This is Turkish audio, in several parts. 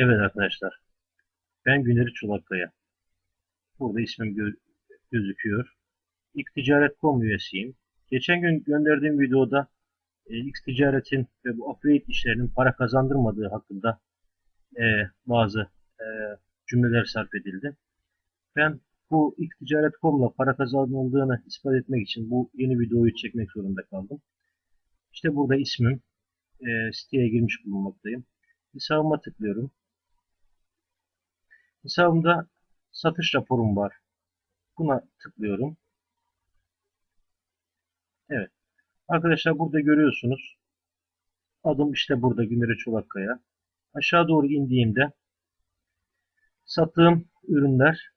Evet arkadaşlar. Ben Güneri Çolakkaya. Burada ismim gö- gözüküyor. İkticaret.com üyesiyim. Geçen gün gönderdiğim videoda e, X ticaretin ve bu affiliate işlerinin para kazandırmadığı hakkında e, bazı e, cümleler sarf edildi. Ben bu İkticaret.com'la para kazanıldığını ispat etmek için bu yeni videoyu çekmek zorunda kaldım. İşte burada ismim. E, siteye girmiş bulunmaktayım. Hesabıma tıklıyorum. Hesabımda satış raporum var. Buna tıklıyorum. Evet. Arkadaşlar burada görüyorsunuz. Adım işte burada Günere Çolakkaya. Aşağı doğru indiğimde sattığım ürünler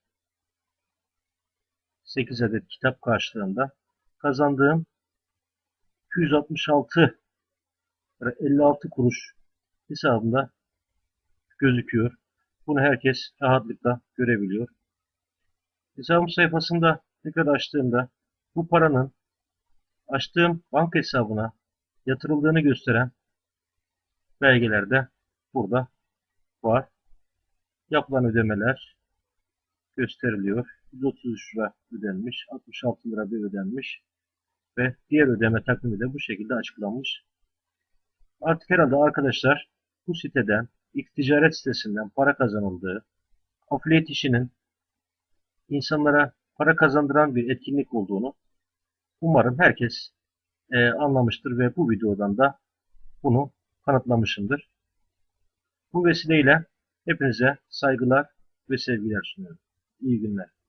8 adet kitap karşılığında kazandığım 266 lira 56 kuruş hesabımda gözüküyor. Bunu herkes rahatlıkla görebiliyor. Hesabım sayfasında tekrar açtığımda bu paranın açtığım banka hesabına yatırıldığını gösteren belgeler de burada var. Yapılan ödemeler gösteriliyor. 133 lira ödenmiş, 66 lira bir ödenmiş ve diğer ödeme takvimi de bu şekilde açıklanmış. Artık herhalde arkadaşlar bu siteden, ilk ticaret sitesinden para kazanıldığı, affiliate işinin insanlara para kazandıran bir etkinlik olduğunu umarım herkes e, anlamıştır ve bu videodan da bunu kanıtlamışımdır. Bu vesileyle hepinize saygılar ve sevgiler sunuyorum. İyi günler.